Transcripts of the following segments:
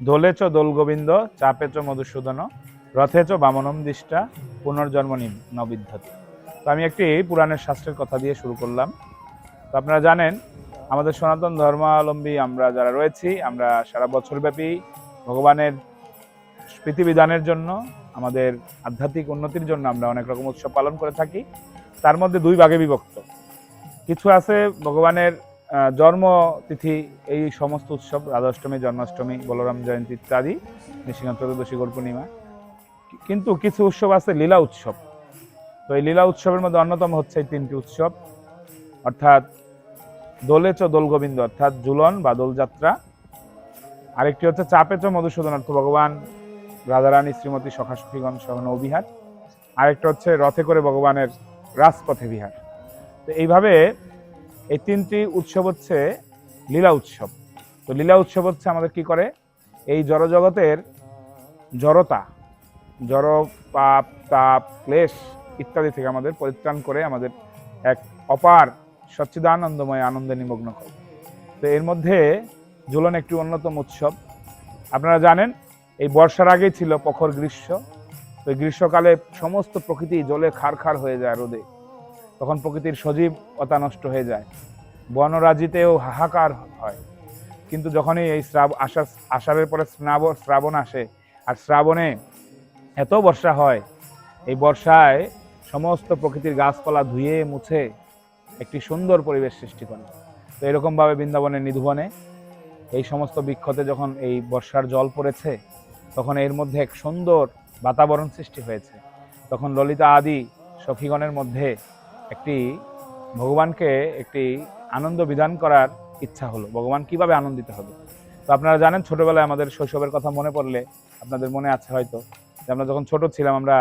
দোলে চ দোল গোবিন্দ চাপে চ মধুসূদন রথে চ বামনম দিষ্টা পুনর্জন্ম নবিদ্ধতি। তো আমি একটি পুরাণের শাস্ত্রের কথা দিয়ে শুরু করলাম। তো আপনারা জানেন, আমাদের সনাতন ধর্মাবলম্বী আমরা যারা রয়েছি, আমরা সারা বছরব্যাপী ভগবানের প্রীতিবিধানের জন্য, আমাদের আধ্যাত্মিক উন্নতির জন্য আমরা অনেক রকম উৎসব পালন করে থাকি। তার মধ্যে দুই ভাগে বিভক্ত। কিছু আছে ভগবানের জন্মতিথি এই সমস্ত উৎসব, রাধাষ্টমী, জন্মাষ্টমী, বলরাম জয়ন্তী ইত্যাদি, নৃসিংহ চতুর্দশী গোর পূর্ণিমা কিন্তু কিছু উৎসব আছে লীলা উৎসব। তো এই লীলা উৎসবের মধ্যে অন্যতম হচ্ছে এই তিনটি উৎসব। অর্থাৎ দোলে চ দোল গোবিন্দ অর্থাৎ জুলন বা দোলযাত্রা। আরেকটি হচ্ছে চাপে চ মধুসূদন, অর্থ ভগবান রাধারানী শ্রীমতী সখা সখীগণ সহ নৌবিহার আরেকটা হচ্ছে রথে করে ভগবানের রাজপথে বিহার। তো এইভাবে এই তিনটি উৎসব হচ্ছে লীলা উৎসব। তো লীলা উৎসব হচ্ছে আমাদের কি করে? এই জড়জগতের জড়তা, জড়, পাপ, তাপ, ক্লেশ ইত্যাদি থেকে আমাদের পরিত্রাণ করে আমাদের এক অপার সচ্চিদানন্দময় আনন্দে নিমগ্ন করে। তো এর মধ্যে ঝুলন একটি অন্যতম উৎসব। আপনারা জানেন, এই বর্ষার আগেই ছিল প্রখর গ্রীষ্ম। তো গ্রীষ্মকালে সমস্ত প্রকৃতি জলে খার খার হয়ে যায় রোদে। তখন প্রকৃতির সজীব সজীবতা নষ্ট হয়ে যায়। বনরাজিতেও হাহাকার হয়। কিন্তু যখনই এই শ্রাব আষাঢ় আষাঢ়ের পরে স্নাব শ্রাবণ আসে আর শ্রাবণে এত বর্ষা হয়, এই বর্ষায় সমস্ত প্রকৃতির গাছপালা ধুয়ে মুছে একটি সুন্দর পরিবেশ সৃষ্টি করে। তো এরকমভাবে বৃন্দাবনের নিধুবনে এই সমস্ত বৃক্ষতে যখন এই বর্ষার জল পড়েছে, তখন এর মধ্যে এক সুন্দর বাতাবরণ সৃষ্টি হয়েছে। তখন ললিতা আদি সখীগণের মধ্যে একটি ভগবানকে একটি আনন্দ বিধান করার ইচ্ছা হলো। ভগবান কীভাবে আনন্দিত হবে? তো আপনারা জানেন, ছোটবেলায় আমাদের শৈশবের কথা মনে পড়লে আপনাদের মনে আছে হয়তো যে আমরা যখন ছোট ছিলাম, আমরা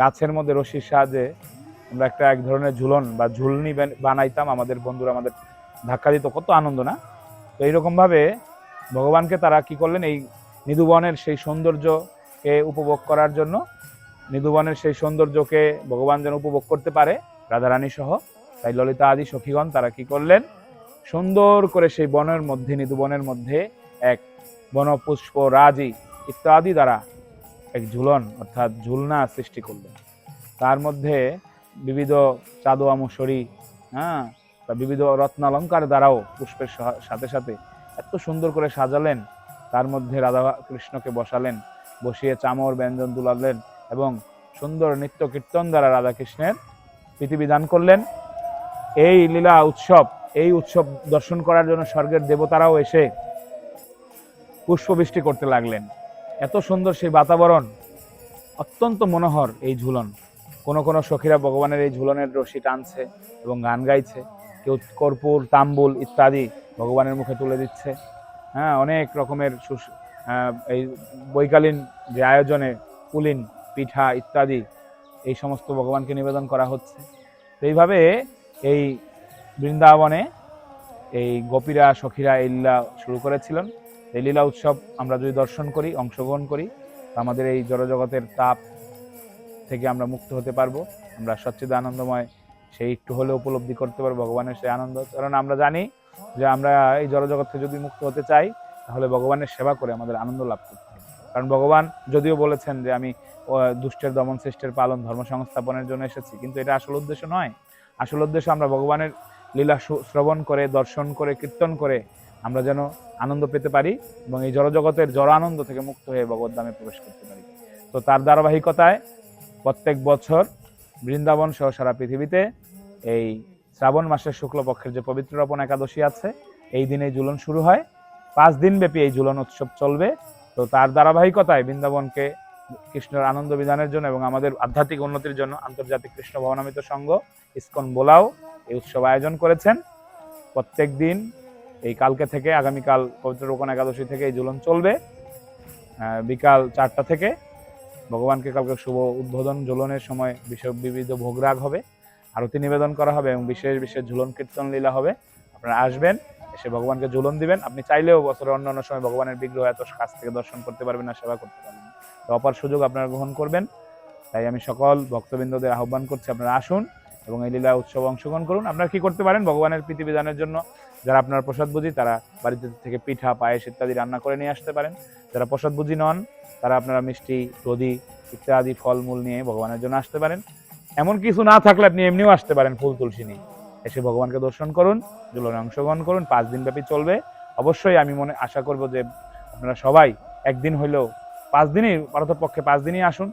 গাছের মধ্যে রশির সাহায্যে আমরা একটা এক ধরনের ঝুলন বা ঝুলনি বানাইতাম। আমাদের বন্ধুরা আমাদের ধাক্কা দিত, কত আনন্দ না? তো এইরকমভাবে ভগবানকে তারা কি করলেন? এই নিধুবনের সেই সৌন্দর্যকে উপভোগ করার জন্য, নিধুবনের সেই সৌন্দর্যকে ভগবান যেন উপভোগ করতে পারে রাধারানী সহ, তাই ললিতা আদি সখীগণ তারা কি করলেন? সুন্দর করে সেই বনের মধ্যে নিধুবনের মধ্যে এক বনপুষ্প রাজি ইত্যাদি দ্বারা এক ঝুলন, অর্থাৎ ঝুলনা সৃষ্টি করলেন। তার মধ্যে বিবিধ চাদোয়া মুসরি হ্যাঁ বা বিবিধ রত্নালঙ্কার দ্বারাও পুষ্পের সাথে সাথে এত সুন্দর করে সাজালেন। তার মধ্যে রাধা কৃষ্ণকে বসালেন, বসিয়ে চামর, ব্যঞ্জন দুলালেন এবং সুন্দর নৃত্য কীর্তন দ্বারা রাধাকৃষ্ণের প্রীতিবিধান করলেন। এই লীলা উৎসব, এই উৎসব দর্শন করার জন্য স্বর্গের দেবতারাও এসে পুষ্পবৃষ্টি করতে লাগলেন। এত সুন্দর সেই বাতাবরণ, অত্যন্ত মনোহর এই ঝুলন। কোন কোনো সখীরা ভগবানের এই ঝুলনের রশি টানছে এবং গান গাইছে। কেউ কর্পূর, তাম্বুল ইত্যাদি ভগবানের মুখে তুলে দিচ্ছে। হ্যাঁ অনেক রকমের এই বৈকালীন যে আয়োজনে পুলিন, পিঠা ইত্যাদি এই সমস্ত ভগবানকে নিবেদন করা হচ্ছে। তো এইভাবে এই বৃন্দাবনে এই গোপীরা, সখীরা এই লীলা শুরু করেছিলেন। এই লীলা উৎসব আমরা যদি দর্শন করি, অংশগ্রহণ করি আমাদের এই জড়জগতের তাপ থেকে আমরা মুক্ত হতে পারব। আমরা সচ্চিদ আনন্দময় সেই একটু হলেও উপলব্ধি করতে পারব ভগবানের সেই আনন্দ। কারণ আমরা জানি যে আমরা এই জড়জগৎ থেকে যদি মুক্ত হতে চাই, তাহলে ভগবানের সেবা করে আমাদের আনন্দ লাভ করতে কারণ ভগবান যদিও বলেছেন যে আমি দুষ্টের দমন সৃষ্টের পালন ধর্ম সংস্থাপনের জন্য এসেছি, কিন্তু এটা আসল উদ্দেশ্য নয়। আসল উদ্দেশ্য আমরা ভগবানের লীলা শ্রবণ করে, দর্শন করে, কীর্তন করে আমরা যেন আনন্দ পেতে পারি এবং এই জড়জগতের জড় আনন্দ থেকে মুক্ত হয়ে ভগবত ধামে প্রবেশ করতে পারি। তো তার ধারাবাহিকতায় প্রত্যেক বছর বৃন্দাবন সহ সারা পৃথিবীতে এই শ্রাবণ মাসের শুক্লপক্ষের যে পবিত্র রপণ একাদশী আছে, এই দিনে ঝুলন শুরু হয়। পাঁচ দিন ব্যাপী এই ঝুলন উৎসব চলবে। তো তার ধারাবাহিকতায় বৃন্দাবনকে কৃষ্ণের আনন্দ বিধানের জন্য এবং আমাদের আধ্যাত্মিক উন্নতির জন্য আন্তর্জাতিক কৃষ্ণ ভবনামিত সংঘ, ইস্কন বোলাও এই উৎসব আয়োজন করেছেন। প্রত্যেক দিন এই কালকে থেকে, আগামীকাল পবিত্র রোকন একাদশী থেকে এই ঝুলন চলবে। বিকাল চারটা থেকে ভগবানকে কালকে শুভ উদ্বোধন ঝুলনের সময় বিশেষ বিবিধ ভোগরাগ হবে, আরতি নিবেদন করা হবে এবং বিশেষ বিশেষ ঝুলন কীর্তন লীলা হবে। আপনারা আসবেন। এসে ভগবানকে ঝুলন দিবেন। আপনি চাইলেও বছরের অন্যান্য সময় ভগবানের বিগ্রহ এত কাছ থেকে দর্শন করতে পারবেন না, সেবা করতে পারবেন তো অপার সুযোগ আপনারা গ্রহণ করবেন। তাই আমি সকল ভক্তবৃন্দদের আহ্বান করছি, আপনারা আসুন এবং এই লীলা উৎসব অংশগ্রহণ করুন। আপনারা কি করতে পারেন? ভগবানের প্রীতিবিধানের জন্য যারা আপনার প্রসাদ বুঝি, তারা বাড়িতে থেকে পিঠা, পায়েস ইত্যাদি রান্না করে নিয়ে আসতে পারেন। যারা প্রসাদ বুঝি নন, তারা আপনারা মিষ্টি দধি ইত্যাদি ফলমূল নিয়ে ভগবানের জন্য আসতে পারেন। এমন কিছু না থাকলে আপনি এমনিও আসতে পারেন ফুল তুলসী নিয়ে। এসে ভগবানকে দর্শন করুন জুলনে অংশগ্রহণ করুন, পাঁচ দিন ব্যাপী চলবে। অবশ্যই আমি মনে আশা করব যে আপনারা সবাই একদিন হইলেও পাঁচ দিনই পক্ষে পাঁচ দিনই আসুন,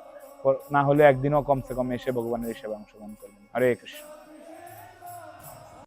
না হলে একদিনও কমসে কম এসে ভগবানের সেবা অংশগ্রহণ করবেন। হরে কৃষ্ণ।